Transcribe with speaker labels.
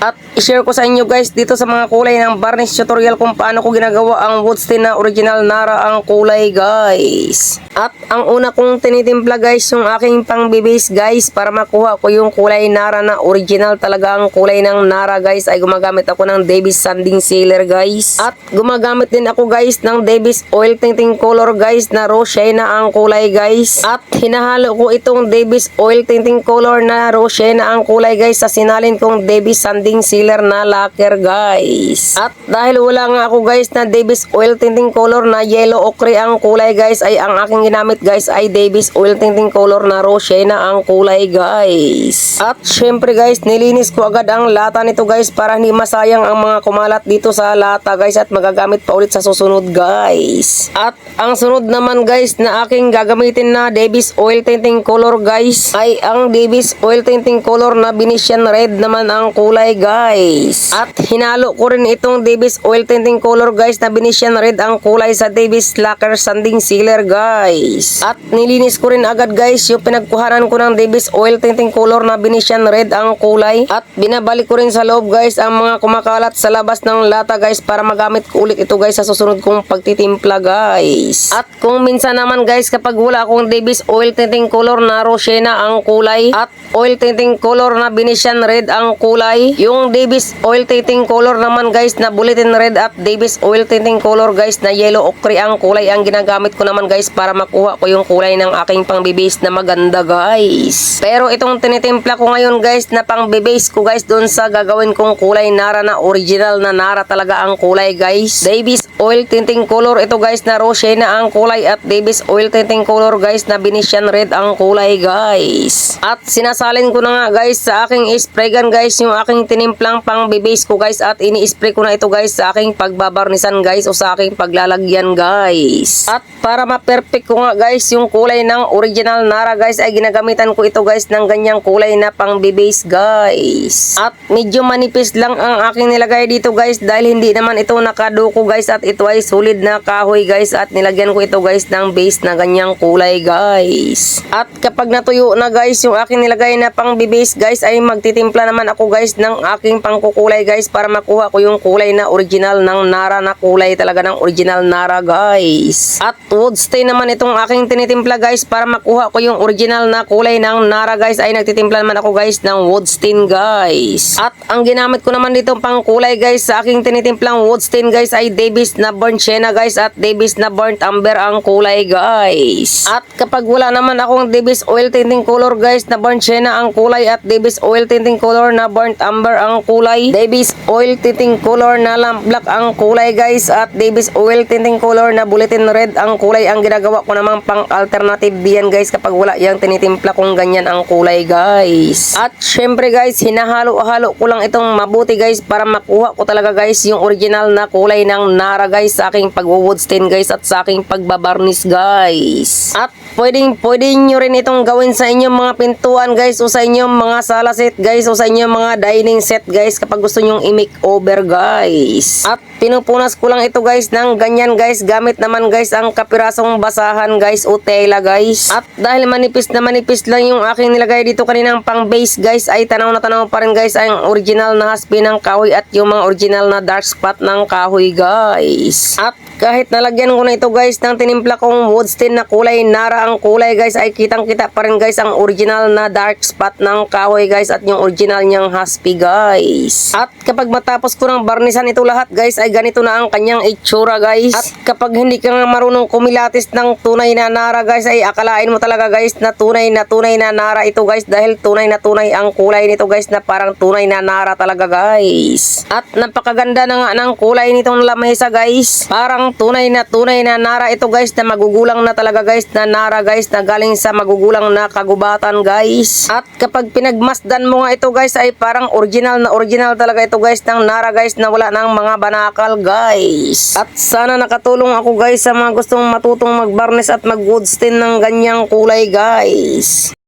Speaker 1: At i-share ko sa inyo guys dito sa mga kulay ng varnish tutorial kung paano ko ginagawa ang wood stain na original Nara ang kulay guys. At ang una kong tinitimpla guys yung aking pang bibis guys para makuha ko yung kulay Nara na original talaga ang kulay ng Nara guys ay gumagamit ako ng Davis Sanding Sealer guys. At gumagamit din ako guys ng Davis Oil Tinting Color guys na Roshena ang kulay guys. At hinahalo ko itong Davis Oil Tinting Color na Roshena ang kulay guys sa sinalin kong Davis Sanding Sealer na lacquer guys. At dahil wala nga ako guys na Davis Oil Tinting Color na yellow ochre ang kulay guys ay ang aking ginamit guys ay Davis Oil Tinting Color na Roshena ang kulay guys. At syempre guys nilinis ko agad ang lata nito guys para hindi masayang ang mga kumalat dito sa lata guys at magagamit pa ulit sa susunod guys. At ang sunod naman guys na aking gagamitin na Davis Oil Tinting Color guys ay ang Davis Oil Tinting Color na Venetian Red naman ang kulay guys. At hinalo ko rin itong Davis Oil Tinting Color guys na Venetian Red ang kulay sa Davis Lacquer Sanding Sealer guys. At nilinis ko rin agad guys yung pinagkuhanan ko ng Davis Oil Tinting Color na Venetian Red ang kulay. At binabalik ko rin sa loob guys ang mga kumakalat sa labas ng lata guys para magamit ko ulit ito guys sa susunod kong pagtitimpla guys. At kung minsan naman guys kapag wala akong Davis Oil Tinting Color na Roshena ang kulay at Oil Tinting Color na Venetian Red ang kulay. Yung Davis Oil Tinting Color naman guys na Bulletin Red at Davis Oil Tinting Color guys na Yellow Ochre ang kulay ang ginagamit ko naman guys para makuha ko yung kulay ng aking pangbibis na maganda guys. Pero itong tinitimpla ko ngayon guys na pangbibis ko guys doon sa gagawin kong kulay Nara na original na Nara talaga ang kulay guys. Davis Oil Tinting Color ito guys na Roshena ang kulay at Davis Oil Tinting Color guys na Venetian Red ang kulay guys. At sinasalin ko na nga guys sa aking spray gun guys yung aking tinimplang pang bibase ko guys at ini-spray ko na ito guys sa aking pagbabarnisan guys o sa aking paglalagyan guys. At para ma-perfect ko nga guys yung kulay ng original Nara guys ay ginagamitan ko ito guys ng ganyang kulay na pang bibase guys. At medyo manipis lang ang aking nilagay dito guys dahil hindi naman ito nakaduko guys at ito ay solid na kahoy guys at nilagyan ko ito guys ng base na ganyang kulay guys. At kapag natuyo na guys yung aking nilagay na pang bibase guys ay magtitimpla naman ako guys ng aking pangkukulay guys para makuha ko yung kulay na original ng Nara na kulay talaga ng original Nara guys. At wood stain naman itong aking tinitimpla guys para makuha ko yung original na kulay ng Nara guys ay nagtitimpla naman ako guys ng wood stain guys. At ang ginamit ko naman dito pang kulay guys sa aking tinitimplang wood stain guys ay Davis na burnt sienna guys at Davis na burnt amber ang kulay guys. At kapag wala naman akong Davis oil tinting color guys na burnt sienna ang kulay at Davis oil tinting color na burnt amber ang kulay. Davis oil tinting color na lamp black ang kulay guys at Davis oil tinting color na bulletin red ang kulay ang ginagawa ko namang pang alternative diyan guys kapag wala yang tinitimpla kong ganyan ang kulay guys. At syempre guys hinahalo-halo ko lang itong mabuti guys para makuha ko talaga guys yung original na kulay ng Nara guys sa aking pag-wood stain guys at sa aking pagbabarnis guys. At pwedeng pwede nyo rin itong gawin sa inyong mga pintuan guys o sa inyong mga sala set guys o sa inyong mga dining set guys kapag gusto nyong i-make over guys. At pinupunas ko lang ito guys ng ganyan guys gamit naman guys ang kapirasong basahan guys o tela guys. At dahil manipis na manipis lang yung aking nilagay dito kaninang pang base guys ay tanaw na tanaw pa rin guys ang original na haspi ng kahoy at yung mga original na dark spot ng kahoy guys. At kahit nalagyan ko na ito guys ng tinimpla kong wood stain na kulay nara ang kulay guys ay kitang kita pa rin guys ang original na dark spot ng kahoy guys at yung original niyang haspi guys. At kapag matapos ko ng barnisan ito lahat guys ay ganito na ang kanyang itsura guys. At kapag hindi ka nga marunong kumilatis ng tunay na nara guys ay akalain mo talaga guys na tunay na tunay na nara ito guys dahil tunay na tunay ang kulay nito guys na parang tunay na nara talaga guys. At napakaganda na nga ng kulay nitong lamesa guys. Parang tunay na tunay na nara ito guys na magugulang na talaga guys na nara guys na galing sa magugulang na kagubatan guys. At kapag pinagmasdan mo nga ito guys ay parang original na original talaga ito guys ng nara guys na wala ng mga banakal guys. At sana nakatulong ako guys sa mga gustong matutong magbarnis at mag wood stain ng ganyang kulay guys.